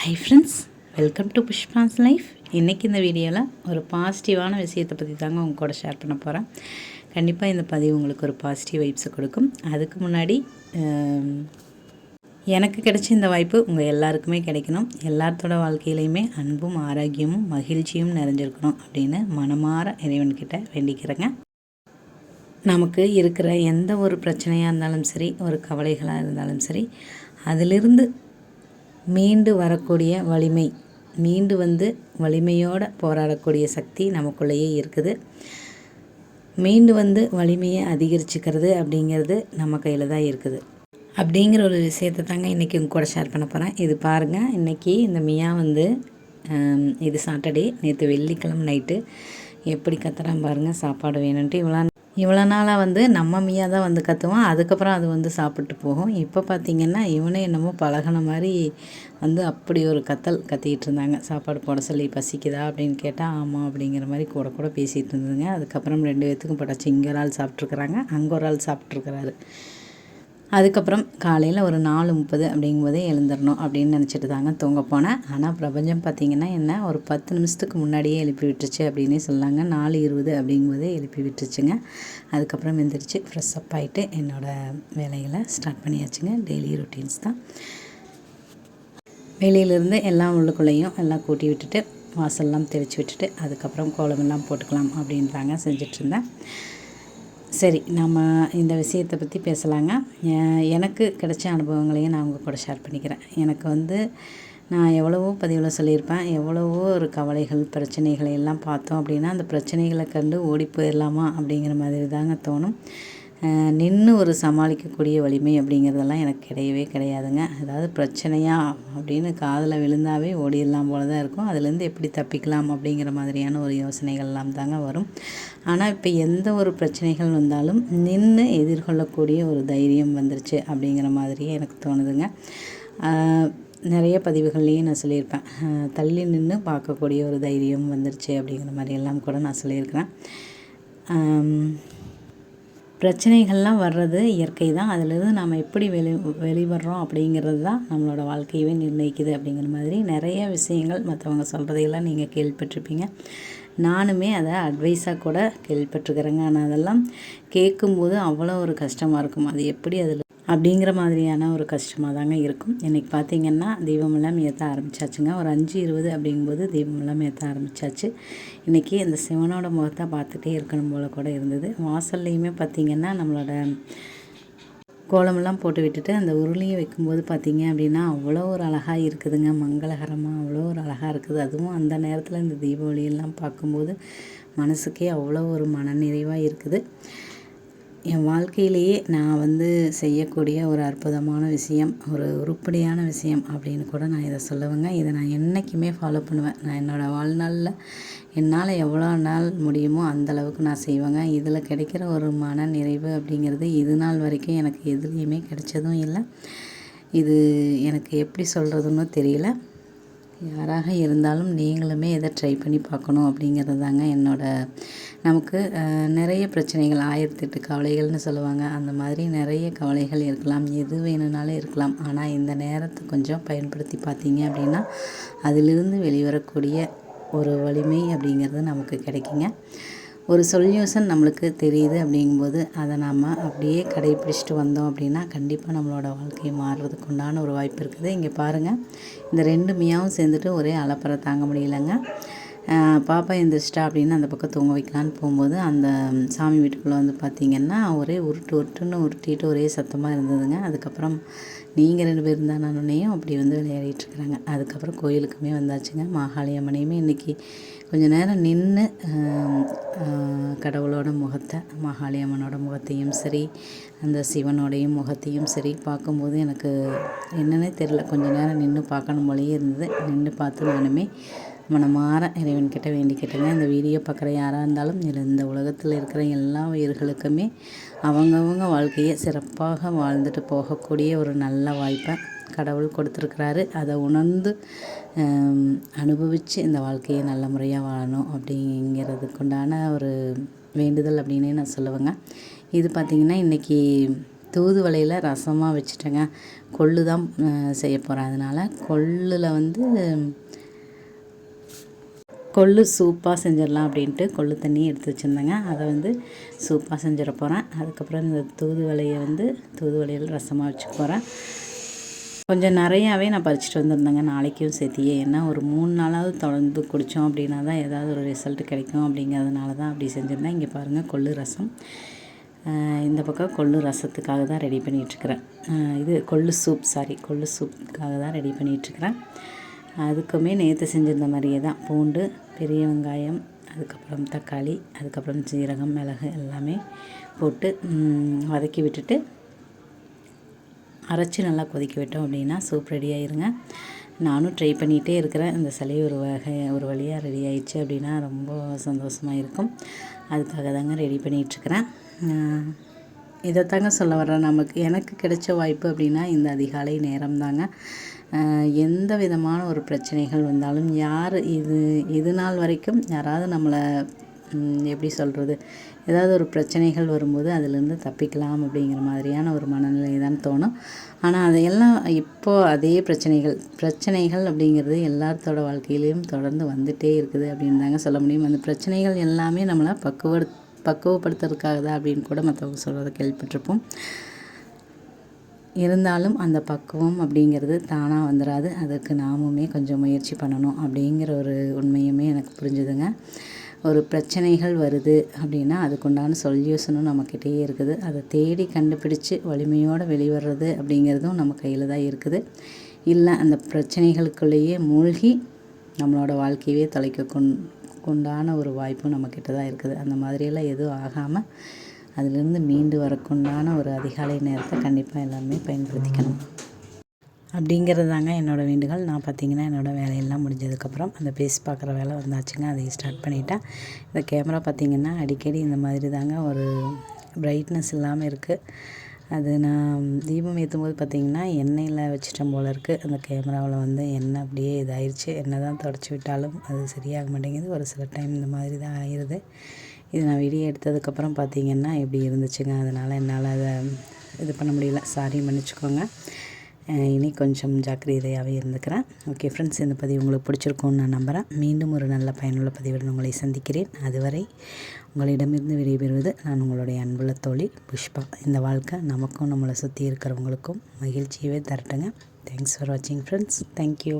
Hi friends welcome to Pushpa's life இன்றைக்கி இந்த வீடியோவில் ஒரு பாசிட்டிவான விஷயத்தை பற்றி தாங்க உங்க கூட ஷேர் பண்ண போகிறேன் கண்டிப்பாக இந்த பதிவு உங்களுக்கு ஒரு பாசிட்டிவ் வைப்ஸை கொடுக்கும். அதுக்கு முன்னாடி எனக்கு கிடைச்ச இந்த வாய்ப்பு உங்கள் எல்லாருக்குமே கிடைக்கணும். எல்லாத்தோட வாழ்க்கையிலையுமே அன்பும் ஆரோக்கியமும் மகிழ்ச்சியும் நிறைஞ்சிருக்கணும் அப்படின்னு மனமாற இறைவன்கிட்ட வேண்டிக்கிறேங்க. நமக்கு இருக்கிற எந்த ஒரு பிரச்சனையாக இருந்தாலும் சரி ஒரு கவலைகளாக இருந்தாலும் சரி அதிலிருந்து மீண்டு வரக்கூடிய வலிமை மீண்டு வந்து வலிமையோடு போராடக்கூடிய சக்தி நமக்குள்ளேயே இருக்குது. மீண்டு வந்து வலிமையை அதிகரிச்சுக்கிறது அப்படிங்கிறது நம்ம கையில் தான் இருக்குது. அப்படிங்கிற ஒரு விஷயத்தை தாங்க இன்றைக்கி உங்க கூட ஷேர் பண்ண போகிறேன் இது பாருங்கள் இன்றைக்கி இந்த மியா வந்து இது சாட்டர்டே நேற்று வெள்ளிக்கிழமை நைட்டு எப்படி கத்துறான் பாருங்கள் சாப்பாடு வேணும்ன்ட்டு இவ்வளோ இவ்வளோ நாளாக வந்து நம்ம மியா தான் வந்து கற்றுவோம் அதுக்கப்புறம் அது வந்து சாப்பிட்டு போகும். இப்போ பார்த்திங்கன்னா இவனே என்னமோ பழகின மாதிரி வந்து அப்படி ஒரு கத்தல் கத்திக்கிட்டு இருந்தாங்க. சாப்பாடு போட சொல்லி பசிக்குதா அப்படின்னு கேட்டால் ஆமாம் அப்படிங்கிற மாதிரி கூட கூட பேசிகிட்டு இருந்ததுங்க. அதுக்கப்புறம் ரெண்டு பேர்த்துக்கும் போட்டாச்சு. இங்கே ஒரு ஆள் சாப்பிட்ருக்குறாங்க அங்கே ஒரு ஆள் சாப்பிட்ருக்குறாரு அதுக்கப்புறம் காலையில் ஒரு நாலு முப்பது அப்படிங்கும்போதே எழுந்துடணும் அப்படின்னு நினச்சிட்டு தாங்க தூங்க போனேன். ஆனால் பிரபஞ்சம் பார்த்திங்கன்னா என்ன ஒரு பத்து நிமிஷத்துக்கு முன்னாடியே எழுப்பி விட்டுருச்சு அப்படின்னே சொல்லாங்க. நாலு இருபது அப்படிங்கும்போதே எழுப்பி விட்டுருச்சுங்க அதுக்கப்புறம் எந்திரிச்சு ஃப்ரெஷ் அப் ஆகிட்டு என்னோடய வேலைகளை ஸ்டார்ட் பண்ணியாச்சுங்க. டெய்லி ரொட்டீன்ஸ் தான். வெளியிலேருந்து எல்லாம் உள்ளுக்குள்ளேயும் எல்லாம் கூட்டி விட்டுட்டு வாசல்லாம் தெளித்து விட்டுட்டு அதுக்கப்புறம் கோலமெல்லாம் போட்டுக்கலாம் அப்படின்றாங்க செஞ்சிட்ருந்தேன் சரி நம்ம இந்த விஷயத்தை பற்றி பேசலாங்க. எனக்கு கிடைச்ச அனுபவங்களையும் நான் உங்கள் கூட ஷேர் பண்ணிக்கிறேன். எனக்கு வந்து நான் எவ்வளவோ பதிவில் சொல்லியிருப்பேன். எவ்வளவோ ஒரு கவலைகள் பிரச்சனைகளை எல்லாம் பார்த்தோம் அப்படின்னா அந்த பிரச்சனைகளை கண்டு ஓடி போயிடலாமா அப்படிங்கிற மாதிரி தாங்க தோணும். நின்று ஒரு சமாளிக்கக்கூடிய வலிமை அப்படிங்கிறதெல்லாம் எனக்கு கிடையவே கிடையாதுங்க. அதாவது பிரச்சனையா அப்படின்னு காதில் விழுந்தாவே ஓடிடலாம் போல தான் இருக்கும். அதுலேருந்து எப்படி தப்பிக்கலாம் அப்படிங்கிற மாதிரியான ஒரு யோசனைகள்லாம் தாங்க வரும். ஆனால் இப்போ எந்த ஒரு பிரச்சனைகள் வந்தாலும் நின்று எதிர்கொள்ளக்கூடிய ஒரு தைரியம் வந்துருச்சு அப்படிங்கிற மாதிரியே எனக்கு தோணுதுங்க. நிறைய பதிவுகள்லேயும் நான் சொல்லியிருப்பேன். தள்ளி நின்று பார்க்கக்கூடிய ஒரு தைரியம் வந்துருச்சு அப்படிங்கிற மாதிரி எல்லாம் கூட நான் சொல்லியிருக்கிறேன். பிரச்சனைகள்லாம் வர்றது இயற்கை தான். அதிலிருந்து நாம் எப்படி வெளி வெளிவர்றோம் அப்படிங்கிறது தான் நம்மளோட வாழ்க்கையவே நிர்ணயிக்குது அப்படிங்கிற மாதிரி நிறைய விஷயங்கள் மற்றவங்க சொல்கிறதையெல்லாம் நீங்கள் கேள்விப்பட்டிருப்பீங்க. நானுமே அதை அட்வைஸாக கூட கேள்விப்பட்டிருக்கிறேங்க. ஆனால் அதெல்லாம் கேட்கும்போது அவ்வளோ ஒரு கஷ்டமாக இருக்கும். அது எப்படி அதில் அப்படிங்கிற மாதிரியான ஒரு கஷ்டமாக தாங்க இருக்கும். இன்றைக்கி பார்த்தீங்கன்னா தீபமெல்லாம் ஏற்ற ஆரம்பிச்சாச்சுங்க. ஒரு அஞ்சு இருபது அப்படிங்கும்போது தீபமெல்லாம் ஏற்ற ஆரம்பித்தாச்சு இன்றைக்கி இந்த சிவனோட முகத்தை பார்த்துட்டே இருக்கணும் போல் கூட இருந்தது. வாசல்லையுமே பார்த்திங்கன்னா நம்மளோட கோலமெல்லாம் போட்டு விட்டுட்டு அந்த உருளையை வைக்கும்போது பார்த்தீங்க அப்படின்னா அவ்வளோ ஒரு அழகாக இருக்குதுங்க. மங்களகரமாக அவ்வளோ ஒரு அழகாக இருக்குது. அதுவும் அந்த நேரத்தில் இந்த தீபாவளியெல்லாம் பார்க்கும்போது மனசுக்கே அவ்வளோ ஒரு மனநிறைவாக இருக்குது. என் வாழ்க்கையிலேயே நான் வந்து செய்யக்கூடிய ஒரு அற்புதமான விஷயம் ஒரு உருப்படியான விஷயம் அப்படின்னு கூட நான் இதை சொல்லுவேங்க. இதை நான் என்றைக்குமே ஃபாலோ பண்ணுவேன். நான் என்னோடய வாழ்நாளில் என்னால் எவ்வளோ நாள் முடியுமோ அந்தளவுக்கு நான் செய்வேங்க. இதில் கிடைக்கிற ஒரு மன நிறைவு அப்படிங்கிறது இது நாள் வரைக்கும் எனக்கு எதுலேயுமே கிடைச்சதும் இல்லை. இது எனக்கு எப்படி சொல்கிறதுன்னு தெரியல. யாராக இருந்தாலும் நீங்களுமே இதை ட்ரை பண்ணி பார்க்கணும் அப்படிங்கிறது தாங்க என்னோடய நமக்கு நிறைய பிரச்சனைகள் ஆயிரத்தெட்டு கவலைகள்னு சொல்லுவாங்க. அந்த மாதிரி நிறைய கவலைகள் இருக்கலாம். எது வேணும்னாலும் இருக்கலாம். ஆனால் இந்த நேரத்தை கொஞ்சம் பயன்படுத்தி பார்த்தீங்க அப்படின்னா அதிலிருந்து வெளிவரக்கூடிய ஒரு வலிமை அப்படிங்கிறது நமக்கு கிடைக்குங்க. ஒரு சொல்யூஷன் நம்மளுக்கு தெரியுது அப்படிங்கும்போது அதை நாம் அப்படியே கடைப்பிடிச்சிட்டு வந்தோம் அப்படின்னா கண்டிப்பாக நம்மளோட வாழ்க்கை மாறுறதுக்கு உண்டான ஒரு வாய்ப்பு இருக்குது. இங்கே பாருங்கள் இந்த ரெண்டு மியாவும் சேர்ந்துட்டு ஒரே அலப்பறை தாங்க முடியலங்க. பாப்பா எந்திரிச்சிட்டா அப்படின்னு அந்த பக்கம் தூங்க வைக்கலான்னு போகும்போது அந்த சாமி வீட்டுக்குள்ளே வந்து பார்த்திங்கன்னா ஒரே உருட்டு உருட்டுன்னு உருட்டிட்டு ஒரே சத்தமாக இருந்ததுங்க. அதுக்கப்புறம் நீங்கள் ரெண்டு பேர் இருந்தானோடனையும் அப்படி வந்து விளையாடிட்டுருக்குறாங்க அதுக்கப்புறம் கோயிலுக்குமே வந்தாச்சுங்க. மாகாளி அம்மனையுமே இன்றைக்கி கொஞ்சம் நேரம் நின்று கடவுளோட முகத்தை மாகாளி அம்மனோட முகத்தையும் சரி அந்த சிவனோடையும் முகத்தையும் சரி பார்க்கும்போது எனக்கு என்னன்னே தெரில கொஞ்ச நேரம் நின்று பார்க்கணும் போலேயே இருந்தது. நின்று பார்த்து நானுமே மனமார இறைவன்கிட்ட வேண்டிக்கிட்டேங்க. இந்த வீடியோ பார்க்குற யாராக இருந்தாலும் இந்த உலகத்தில் இருக்கிற எல்லா உயிர்களுக்குமே அவங்கவுங்க வாழ்க்கையை சிறப்பாக வாழ்ந்துட்டு போகக்கூடிய ஒரு நல்ல வாய்ப்பை கடவுள் கொடுத்துருக்குறாரு. அதை உணர்ந்து அனுபவித்து இந்த வாழ்க்கையை நல்ல முறையாக வாழணும் அப்படிங்கிறதுக்குண்டான ஒரு வேண்டுதல் அப்படின்னே நான் சொல்லுவேங்க. இது பார்த்திங்கன்னா இன்றைக்கி தூதுவளையில் ரசமாக வச்சுட்டேங்க. கொள்ளு தான் செய்ய போகிறேன் அதனால் கொள்ளில் வந்து கொள்ளு சூப்பாக செஞ்சிடலாம் அப்படின்ட்டு கொள்ளு தண்ணி எடுத்து வச்சுருந்தேங்க. அதை வந்து சூப்பாக செஞ்சிட போகிறேன் அதுக்கப்புறம் இந்த தூதுவளையை வந்து தூதுவளையில் ரசமாக வச்சுக்க போகிறேன் கொஞ்சம் நிறையாவே நான் பறிச்சுட்டு வந்திருந்தேங்க. நாளைக்கும் சேர்த்தியே. ஏன்னா ஒரு மூணு நாளாவது தொடர்ந்து குடித்தோம் அப்படின்னா தான் ஏதாவது ஒரு ரிசல்ட் கிடைக்கும் அப்படிங்கிறதுனால தான் அப்படி செஞ்சுருந்தேன். இங்கே பாருங்கள் கொள்ளு ரசம். இந்த பக்கம் கொள்ளு ரசத்துக்காக தான் ரெடி பண்ணிகிட்ருக்கிறேன் இது கொள்ளு சூப் சாரி கொள்ளு சூப்புக்காக தான் ரெடி பண்ணிகிட்ருக்கிறேன் அதுக்குமே நேற்று செஞ்சிருந்த மாதிரியே தான். பூண்டு பெரிய வெங்காயம் அதுக்கப்புறம் தக்காளி அதுக்கப்புறம் சீரகம் மிளகு எல்லாமே போட்டு வதக்கி விட்டுட்டு அரைச்சி நல்லா கொதிக்க விட்டோம் அப்படின்னா சூப் ரெடி ஆயிருங்க. நானும் ட்ரை பண்ணிகிட்டே இருக்கிறேன். இந்த சளி ஒரு வகை ஒரு வழியாக ரெடி ஆயிடுச்சு அப்படின்னா ரொம்ப சந்தோஷமாக இருக்கும். அதுக்காக தாங்க ரெடி பண்ணிகிட்ருக்கிறேன் இதை தாங்க சொல்ல வர்றேன். நமக்கு எனக்கு கிடைச்ச வாய்ப்பு அப்படின்னா இந்த அதிகாலை நேரம் தாங்க எந்த விதமான ஒரு பிரச்சனைகள் வந்தாலும் யார் இது இது நாள் வரைக்கும் யாராவது நம்மளை எப்படி சொல்கிறது ஏதாவது ஒரு பிரச்சனைகள் வரும்போது அதிலேருந்து தப்பிக்கலாம் அப்படிங்கிற மாதிரியான ஒரு மனநிலை தான் தோணும். ஆனால் அதையெல்லாம் இப்போது அதே பிரச்சனைகள் பிரச்சனைகள் அப்படிங்கிறது எல்லாத்தோட வாழ்க்கையிலையும் தொடர்ந்து வந்துகிட்டே இருக்குது அப்படின்னு தாங்க சொல்ல முடியும். அந்த பிரச்சனைகள் எல்லாமே நம்மளை பக்குவ பக்குவப்படுத்துறதுக்காக தான் அப்படின்னு கூட மற்றவங்க சொல்கிறத கேள்விப்பட்டிருப்போம். இருந்தாலும் அந்த பக்குவம் அப்படிங்கிறது தானாக வந்துடாது அதுக்கு நாமுமே கொஞ்சம் முயற்சி பண்ணணும் அப்படிங்கிற ஒரு உண்மையுமே எனக்கு புரிஞ்சுதுங்க. ஒரு பிரச்சனைகள் வருது அப்படின்னா அதுக்குண்டான சொல்யூஷனும் நம்மக்கிட்டேயே இருக்குது. அதை தேடி கண்டுபிடிச்சி வலிமையோடு வெளிவர்றது அப்படிங்கிறதும் நம்ம கையில் தான் இருக்குது. இல்லை அந்த பிரச்சனைகளுக்குள்ளேயே மூழ்கி நம்மளோட வாழ்க்கையவே தொலைக்க கொண் கொண்டான ஒரு வாய்ப்பும் நம்மக்கிட்ட தான் இருக்குது. அந்த மாதிரியெல்லாம் எதுவும் ஆகாமல் அதிலிருந்து மீண்டு வரக்குண்டான ஒரு அதிகாலை நேரத்தை கண்டிப்பாக எல்லாமே பயன்படுத்திக்கணும். அப்படிங்கிறது தாங்க என்னோடய வேண்டுகோள். நான் பார்த்திங்கன்னா என்னோடய வேலையெல்லாம் முடிஞ்சதுக்கப்புறம் அந்த பேஸ் பார்க்குற வேலை வந்தாச்சுங்க. அதை ஸ்டார்ட் பண்ணிட்டேன் இந்த கேமரா பார்த்திங்கன்னா அடிக்கடி இந்த மாதிரி தாங்க ஒரு ப்ரைட்னஸ் இல்லாமல் இருக்குது அது நான் தீபம் ஏற்றும் போது பார்த்திங்கன்னா எண்ணெயில் வச்சிட்டேன் போல் இருக்குது அந்த கேமராவில் வந்து எண்ணெய் அப்படியே இதாயிருச்சு. என்ன தான் தொடச்சி விட்டாலும் அது சரியாக மாட்டேங்குது. ஒரு சில டைம் இந்த மாதிரி தான் ஆயிடுது இது நான் வீடியோ எடுத்ததுக்கப்புறம் பார்த்திங்கன்னா எப்படி இருந்துச்சுங்க அதனால் என்னால் அதை இது பண்ண முடியல. சாரி மன்னிச்சிக்கோங்க. இனி கொஞ்சம் ஜாக்கிரதையாகவே இருந்துக்கிறேன். ஓகே ஃப்ரெண்ட்ஸ் இந்த பதிவு உங்களுக்கு பிடிச்சிருக்கும்னு நான் நம்புகிறேன் மீண்டும் ஒரு நல்ல பயனுள்ள பதிவுடன் உங்களை சந்திக்கிறேன். அதுவரை உங்களிடமிருந்து விடைபெறுவது நான் உங்களுடைய அன்புள்ள தோழி புஷ்பா. இந்த வாழ்க்கை நமக்கும் நம்மளை சுற்றி இருக்கிறவங்களுக்கும் மகிழ்ச்சியவே தரட்டுங்க. தேங்க்ஸ் ஃபார் வாட்சிங் ஃப்ரெண்ட்ஸ் தேங்க்யூ